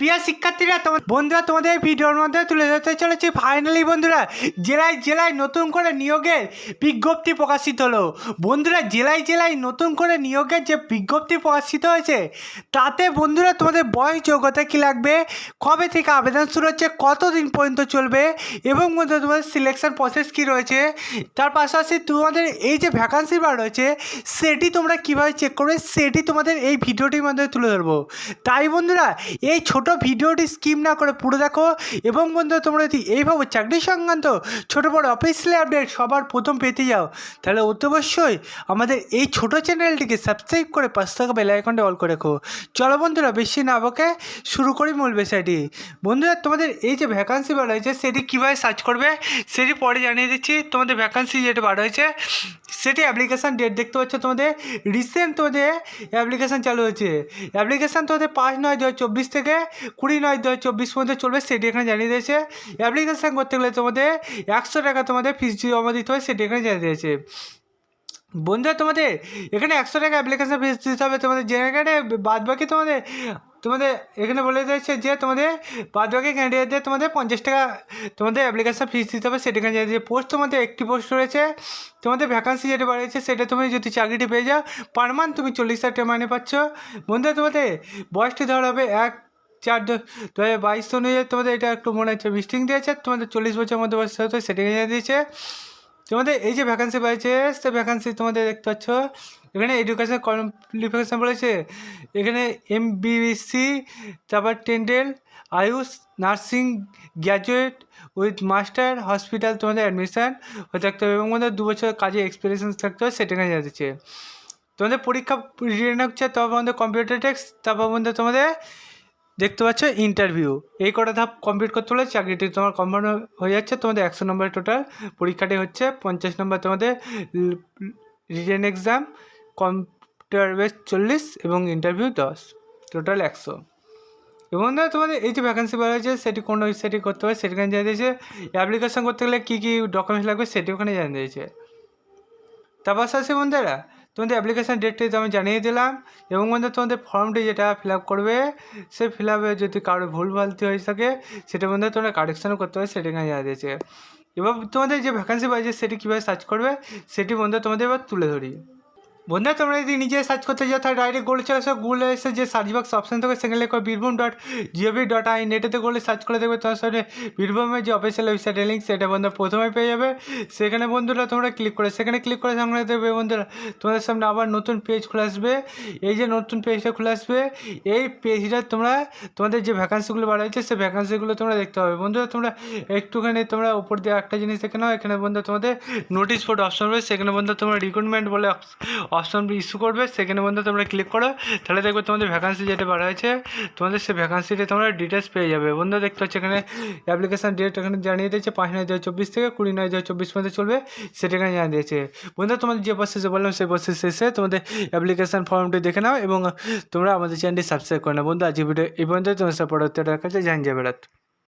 প্রিয় শিক্ষার্থীরা তোমার বন্ধুরা, তোমাদের ভিডিওর মধ্যে তুলে ধরতে চলেছি ফাইনালি বন্ধুরা, জেলায় জেলায় নতুন করে নিয়োগের বিজ্ঞপ্তি প্রকাশিত হলো। বন্ধুরা, জেলায় জেলায় নতুন করে নিয়োগের যে বিজ্ঞপ্তি প্রকাশিত হয়েছে, তাতে বন্ধুরা, তোমাদের বয়স যোগ্যতা কী লাগবে, কবে থেকে আবেদন শুরু হচ্ছে, কতদিন পর্যন্ত চলবে, এবং বন্ধুরা, তোমাদের সিলেকশন প্রসেস কী রয়েছে, তার পাশাপাশি তোমাদের এই যে ভ্যাকান্সি বার রয়েছে, সেটি তোমরা কীভাবে চেক করবে, সেটি তোমাদের এই ভিডিওটির মাধ্যমে তুলে ধরবো। তাই বন্ধুরা, এই ছোট ভিডিওটি স্কিম না করে পুরো দেখো। এবং বন্ধুরা তোমরা যদি এইভাবে চাকরি সংক্রান্ত ছোটো বড় অফিসিয়াল আপডেট সবার প্রথম পেতে যাও, তাহলে অবশ্যই আমাদের এই ছোট চ্যানেলটিকে সাবস্ক্রাইব করে পাঁচ টাকা বেল আইকনটা অল করে রেখো। চলো বন্ধুরা, বেশি না বকে, শুরু করি মূল বিষয়টি। বন্ধুরা, তোমাদের এই যে ভ্যাকান্সি বার হয়েছে, সেটি কীভাবে সার্চ করবে, সেটি পরে জানিয়ে দিচ্ছি। তোমাদের ভ্যাকান্সি যেটা বার হয়েছে, সেটি অ্যাপ্লিকেশান ডেট দেখতে পাচ্ছ তোমাদের। রিসেন্ট তোমাদের অ্যাপ্লিকেশান চালু হয়েছে। অ্যাপ্লিকেশান তোমাদের পাঁচ নয় দু থেকে কুড়ি নয়, দু চব্বিশ পর্যন্ত চলবে, সেটি এখানে জানিয়ে দিয়েছে। অ্যাপ্লিকেশান করতে গেলে তোমাদের একশো টাকা তোমাদের ফিস জমা দিতে হবে, সেটি এখানে জানিয়ে দিয়েছে। বন্ধুরা, তোমাদের এখানে একশো টাকা অ্যাপ্লিকেশান ফিস দিতে হবে তোমাদের জেনারেটে বাদ বাকি তোমাদের তোমাদের এখানে বলে দিয়েছে যে তোমাদের বাদ বাকি ক্যান্ডিডেটদের তোমাদের পঞ্চাশ টাকা তোমাদের অ্যাপ্লিকেশন ফিস দিতে হবে, সেটা এখানে জানিয়ে দিয়েছে। পোস্ট তোমাদের একটি পোস্ট রয়েছে, তোমাদের ভ্যাকান্সি যেটা বাড়িয়েছে, সেটা তুমি যদি চাকরিটি পেয়ে যাও পার মান্থ তুমি চল্লিশ হাজার টাকা মাইনে পাচ্ছ। বন্ধুরা, তোমাদের বয়সটি ধরা হবে এক চার দু হাজার বাইশ অনুযায়ী তোমাদের এটা একটু মনে হচ্ছে মিস্টিং দিয়েছে তোমাদের চল্লিশ বছরের মধ্যে বয়স হতে জানিয়ে দিয়েছে। তোমাদের এই যে ভ্যাকান্সি পাইছে সে ভ্যাকান্সি তোমাদের দেখতে পাচ্ছ। এখানে এডুকেশন কোয়ালিফিকেশান বলেছে। এখানে এম বিবিসি তারপর dental AYUSH nursing graduate with master hospital তোমাদের অ্যাডমিশান হয়ে থাকতে হবে এবং তোমাদের দু বছর কাজে এক্সপিরিয়েন্স থাকতে হবে, সেটা এখানে জানিয়ে দিচ্ছে তোমাদের পরীক্ষা রিটার্ন হচ্ছে, তারপর আমাদের কম্পিউটার টেক্স তারপর মধ্যে তোমাদের দেখতে পাচ্ছ ইন্টারভিউ এই কটা ধাপ কমপ্লিট করতে হলে চাকরিটি তোমার কমপ্লিট হয়ে যাচ্ছে। তোমাদের একশো নম্বরের টোটাল পরীক্ষাটি হচ্ছে, পঞ্চাশ নম্বর তোমাদের রিটেন এক্সাম কম্পিউটার বেস চল্লিশ এবং ইন্টারভিউ দশ টোটাল একশো। এবং না, তোমাদের এই যে ভ্যাকান্সি বলা হয়েছে, সেটি কোন ওয়েবসাইটে করতে হবে সেখানে জানিয়ে দিয়েছে অ্যাপ্লিকেশন করতে গেলে কী কী ডকুমেন্টস লাগবে, সেটি ওখানে জানিয়ে দিয়েছে তারপর পাশাপাশি বন্ধুরা তোমাদের অ্যাপ্লিকেশান ডেটটি আমি জানিয়ে দিলাম এবং বন্ধু, তোমাদের ফর্মটি যেটা ফিল করবে সে ফিল যদি কারও ভুল ভালতি হয়ে থাকে, সেটা বন্ধু তোমরা কারেকশানও করতে হবে সেটা এখানে জানা দিয়েছে এবার তোমাদের যে ভ্যাকান্সি পাইছে সেটি কীভাবে সার্চ করবে, সেটি বন্ধু তোমাদের এবার তুলে ধরি। বন্ধুরা, তোমরা যদি নিজে সার্চ করতে যাও, তাহলে ডাইরেক্ট গুগল চলে আসো। গুগলে এসে যে সার্চ বক্স অপশন থাকে, সেখানে লেখো Birbhum dot GOV dot I নেটেতে করলে সার্চ করে দেখবে তোমার সাথে বীরভূমের যে অফিসিয়াল ওয়েবসাইটের লিঙ্ক সেটা বন্ধু প্রথমে পেয়ে যাবে। সেখানে বন্ধুরা তোমরা ক্লিক করে, সেখানে ক্লিক করে সামনে দেখবে বন্ধুরা, তোমাদের সামনে আবার নতুন পেজ খুলে আসবে। এই যে নতুন পেজটা খুলে আসবে, এই পেজটা তোমরা, তোমাদের যে ভ্যাকান্সিগুলো বার হয়েছে সেই ভ্যাকান্সিগুলো তোমরা দেখতে পাবে। বন্ধুরা, তোমরা একটুখানি তোমরা উপর দিয়ে একটা জিনিস দেখে নাও, এখানে বন্ধু তোমাদের নোটিশ বোর্ড অপশন রয়েছে, সেখানে বন্ধু তোমরা রিক্রুটমেন্ট বলে অপশন ইস্যু করবে সেখানে বন্ধু তোমরা ক্লিক করো, তাহলে দেখবে তোমাদের ভ্যাকান্সি যেটা বার হয়েছে, তোমাদের সেই ভ্যাকান্সিতে তোমরা ডিটেলস পেয়ে যাবে। বন্ধু দেখতে হচ্ছে এখানে অ্যাপ্লিকেশান ডেট এখানে জানিয়ে দিয়েছে, পাঁচ নয় দু চব্বিশ থেকে কুড়ি নয় দু চব্বিশ পর্যন্ত চলবে, সেটা এখানে জানিয়ে দিয়েছে। বন্ধু তোমাদের যে প্রসেসে বললাম, সেই প্রসেস শেষে তোমাদের অ্যাপ্লিকেশান ফর্মটি দেখে নাও এবং তোমরা আমাদের চ্যানেলটি সাবস্ক্রাইব করে নাও। বন্ধু আজকে ভিডিও এই পর্যন্ত তোমার সাথে পরবর্তী কাছে জানিয়ে যাবে